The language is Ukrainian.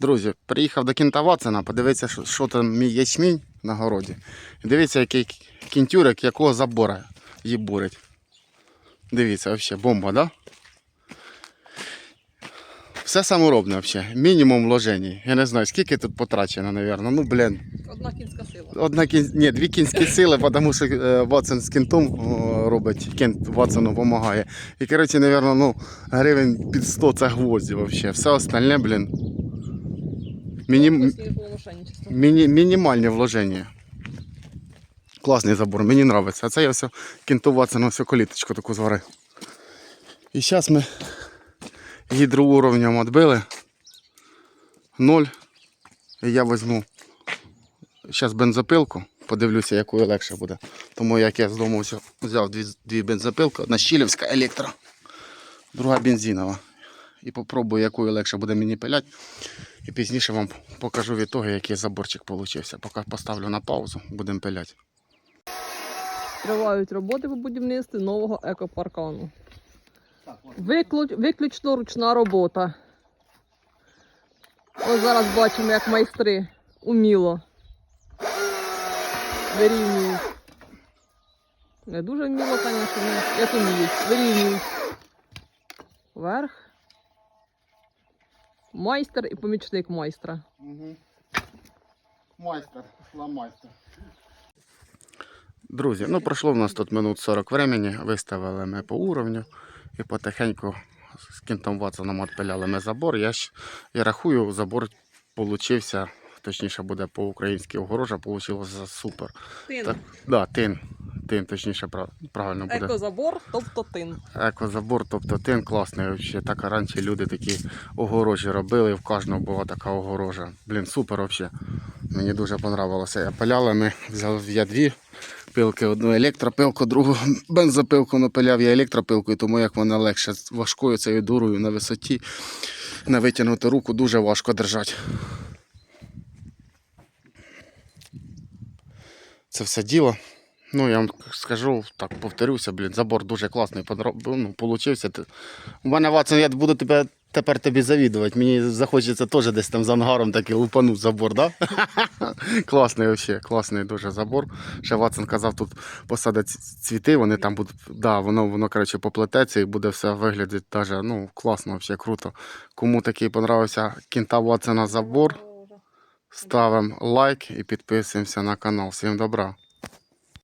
Друзі, приїхав до кінта Ватсона, подивитися, що, що там мій ячмінь на городі. Дивіться, який кінтюрик, якого забора її бурить. Дивіться, взагалі, бомба, да? Все саморобне взагалі. Мінімум вложень. Я не знаю, скільки тут потрачено, мабуть. Ну, блін, Одна кінська сила. Одна кін... Ні, дві кінські сили, тому що е, Ватсон з кінтом робить, кінт Ватсону допомагає. І, коротше, напевно, ну, гривень під 100 це гвозді взагалі. Все остальне, блін. Мінім... Міні... Мінімальні вложення. Класний забор, мені подобається. А це я все кінту Ватсону всю коліточку таку зварив. І зараз ми гідроуровнем відбили. Ноль. І я візьму зараз бензопилку, подивлюся, якою легше буде. Тому як я з дому взяв дві, дві бензопилки, одна щілівська електро, друга бензинова. І попробую, якою легше буде мені пиляти. І пізніше вам покажу від того, який заборчик вийшов. Поки поставлю на паузу, будемо пиляти. Тривають роботи по будівництві нового екопаркану. Виклю... Виключно ручна робота. Ось зараз бачимо, як майстри уміло вирівнюють. Не дуже вміло, звісно, як уміють. Вирівнюють. Вверх. Майстер і помічник майстра. Угу. Майстер, майстер. Друзі, ну пройшло в нас тут минут 40 времени, виставили ми по уровню і потихеньку з кінтом Ватсоном відпиляли ми забор. Я, ж, я рахую, забор получився, точніше буде по-українськи огорожа, вийшло супер. Тин. Так, да, тин. Тин, точніше, правильно буде. Екозабор, тобто тин. Екозабор, тобто тин класний. Вообще. Так раніше люди такі огорожі робили, в кожного була така огорожа. Блін, супер взагалі. Мені дуже понравилося. Пиляли ми, взяв я дві пилки, одну електропилку, другу бензопилку напиляв я електропилкою, тому як вона легше важкою цією дурою на висоті. На витягнути руку дуже важко держати. Це все діло. Ну, я вам скажу, так повторюся, блін, забор дуже класний, ну, получився. У мене Ватсон, я буду тебе тепер тобі завідувати. Мені захочеться теж десь там з ангаром такий лупануть забор, да? класний взагалі, класний дуже забор. Ще Ватсон казав, тут посадять цвіти, вони там будуть, да, воно, воно коротше, поплететься і буде все виглядати даже, ну, класно, взагалі, круто. Кому такий понравився кінта Ватсона забор, ставимо лайк і підписуємося на канал. Всім добра.